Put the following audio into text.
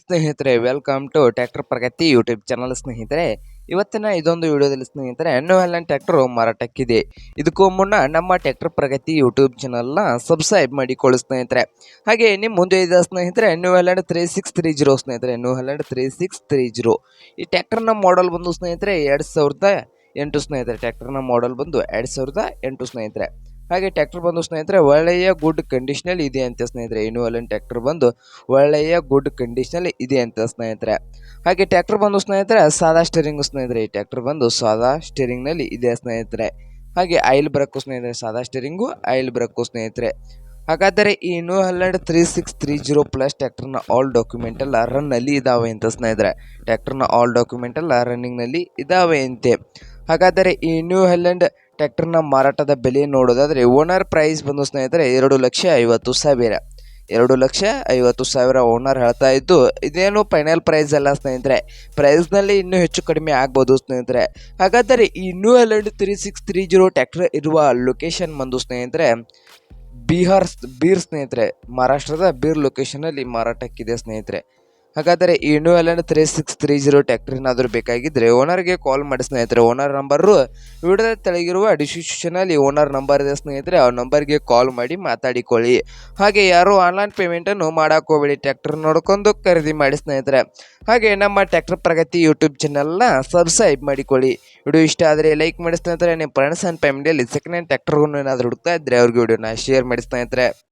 ಸ್ನೇಹಿತರೆ welcome to tractor Pragati YouTube channel ಸ್ನೇಹಿತರೆ. ಇವತ್ತಿನ ಇದೊಂದು ವಿಡಿಯೋದಲ್ಲಿ ಸ್ನೇಹಿತರೆ ನ್ಯೂ ಹೆಲ್ಯಾಂಡ್ ಟ್ರ್ಯಾಕ್ಟರ್ ಮಾರಾಟಕ್ಕಿದೆ. ಇದಕ್ಕೂ ಮುನ್ನ ನಮ್ಮ ಟ್ರ್ಯಾಕ್ಟರ್ ಪ್ರಗತಿ ಯೂಟ್ಯೂಬ್ ಚಾನಲ್ನ ಸಬ್ಸ್ಕ್ರೈಬ್ ಮಾಡಿಕೊಳ್ಳಿ ಸ್ನೇಹಿತರೆ. ಹಾಗೆ ನಿಮ್ಮ ಮುಂದೆ ಇದೆ ಸ್ನೇಹಿತರೆ new Holland three six three zero ಸ್ನೇಹಿತರೆ new Holland three six three zero ಈ ಟ್ರ್ಯಾಕ್ಟರ್ನ ಮಾಡಲ್ ಬಂದು ಸ್ನೇಹಿತರೆ, ಎರಡು ಸಾವಿರದ ಎಂಟು ಸ್ನೇಹಿತರೆ. ಟ್ರ್ಯಾಕ್ಟರ್ನ ಮಾಡಲ್ ಬಂದು ಎರಡು ಸಾವಿರದ ಎಂಟು ಸ್ನೇಹಿತರೆ. ಹಾಗೆ ಟ್ಯಾಕ್ಟರ್ ಬಂದು ಸ್ನೇಹಿತರೆ, ಒಳ್ಳೆಯ ಗುಡ್ ಕಂಡೀಷನಲ್ಲಿ ಇದೆ ಅಂತ ಸ್ನೇಹಿತರೆ ಇನ್ನು ಅಲ್ಲಿನ ಟ್ರ್ಯಾಕ್ಟರ್ ಬಂದು ಒಳ್ಳೆಯ ಗುಡ್ ಕಂಡೀಷನಲ್ಲಿ ಇದೆ ಅಂತ ಸ್ನೇಹಿತರೆ. ಹಾಗೆ ಟ್ಯಾಕ್ಟರ್ ಬಂದು ಸ್ನೇಹಿತರೆ, ಸಾದಾ ಸ್ಟೇರಿಂಗ್ ಸ್ನೇಹಿತರೆ, ಈ ಟ್ಯಾಕ್ಟರ್ ಬಂದು ಸಾದಾ ಸ್ಟೇರಿಂಗ್ನಲ್ಲಿ ಇದೆ ಸ್ನೇಹಿತರೆ. ಹಾಗೆ ಆಯಿಲ್ ಬ್ರಕ್ಕು ಸ್ನೇಹಿತರೆ, ಸಾದಾ ಸ್ಟೇರಿಂಗು ಆಯಿಲ್ ಬ್ರಕ್ಕು ಸ್ನೇಹಿತರೆ. ಹಾಗಾದರೆ ಈ new Holland three six three zero plus ಟ್ಯಾಕ್ಟರ್ನ all document ಎಲ್ಲ ರನ್ನಲ್ಲಿ ಇದಾವೆ ಅಂತ ಸ್ನೇಹಿತರೆ. ಟ್ಯಾಕ್ಟರ್ನ ಆಲ್ ಡಾಕ್ಯುಮೆಂಟ್ ಎಲ್ಲ ರನ್ನಿಂಗ್ನಲ್ಲಿ ಇದಾವೆ ಅಂತೆ. ಹಾಗಾದರೆ ಈ ನ್ಯೂ ಹೆಲ್ಲೆಂಡ್ ಟ್ರ್ಯಾಕ್ಟರ್ನ ಮಾರಾಟದ ಬೆಲೆ ನೋಡೋದಾದರೆ ಓನರ್ ಪ್ರೈಸ್ ಬಂದು ಸ್ನೇಹಿತರೆ ಎರಡು ಲಕ್ಷ ಐವತ್ತು ಸಾವಿರ. ಎರಡು ಲಕ್ಷ ಐವತ್ತು ಸಾವಿರ ಓನರ್ ಹೇಳ್ತಾ ಇದ್ದು, ಇದೇನು ಫೈನಲ್ ಪ್ರೈಸ್ ಅಲ್ಲ ಸ್ನೇಹಿತರೆ. ಪ್ರೈಸ್ನಲ್ಲಿ ಇನ್ನೂ ಹೆಚ್ಚು ಕಡಿಮೆ ಆಗ್ಬೋದು ಸ್ನೇಹಿತರೆ. ಹಾಗಾದರೆ new Holland three six three zero tractor ಇರುವ ಲೊಕೇಶನ್ ಬಂದು ಸ್ನೇಹಿತರೆ, ಬಿಹಾರ್, ಬೀರ್ ಸ್ನೇಹಿತರೆ, ಮಹಾರಾಷ್ಟ್ರದ ಬೀರ್ ಲೊಕೇಶನಲ್ಲಿ ಮಾರಾಟಕ್ಕಿದೆ ಸ್ನೇಹಿತರೆ. ಹಾಗಾದರೆ new Holland three six three zero tractor ಏನಾದರೂ ಬೇಕಾಗಿದ್ದರೆ ಓನರ್ಗೆ ಕಾಲ್ ಮಾಡಿ ಸ್ನೇಹಿತರೆ ಓನರ್ ನಂಬರು ವಿಡಿಯೋದ ತೆಳಗಿರುವ ಡಿಸ್ಕ್ರಿಪ್ಷನಲ್ಲಿ ಓನರ್ ನಂಬರ್ ಇದೆ ಸ್ನೇಹಿತರೆ, ಆ ನಂಬರ್ಗೆ ಕಾಲ್ ಮಾಡಿ ಮಾತಾಡಿಕೊಳ್ಳಿ. ಹಾಗೆ ಯಾರು ಆನ್ಲೈನ್ ಪೇಮೆಂಟನ್ನು ಮಾಡಕ್ಕೆ ಹೋಗಬೇಡಿ ಟ್ಯಾಕ್ಟರ್ ನೋಡ್ಕೊಂಡು ಖರೀದಿ ಮಾಡಿ ಸ್ನೇಹಿತರೆ. ಹಾಗೆ ನಮ್ಮ ಟ್ಯಾಕ್ಟರ್ ಪ್ರಗತಿ ಯೂಟ್ಯೂಬ್ ಚಾನಲ್ನ ಸಬ್ಸ್ಕ್ರೈಬ್ ಮಾಡಿಕೊಳ್ಳಿ. ವಿಡಿಯೋ ಇಷ್ಟ ಆದರೆ ಲೈಕ್ ಮಾಡಿ ಸ್ನೇಹಿತರೆ, ನಿಮ್ಮ ಫ್ರೆಂಡ್ಸ್ ಆ್ಯಂಡ್ ಫ್ಯಾಮಿಲಿಯಲ್ಲಿ ಸೆಕೆಂಡ್ ಹ್ಯಾಂಡ್ ಟ್ಯಾಕ್ಟರ್ಗೂ ಏನಾದರೂ ಹುಡುಕ್ತಾ ಇದ್ದರೆ ಅವ್ರಿಗೆ ವಿಡಿಯೋನ ಶೇರ್ ಮಾಡಿ ಸ್ನೇಹಿತರೆ.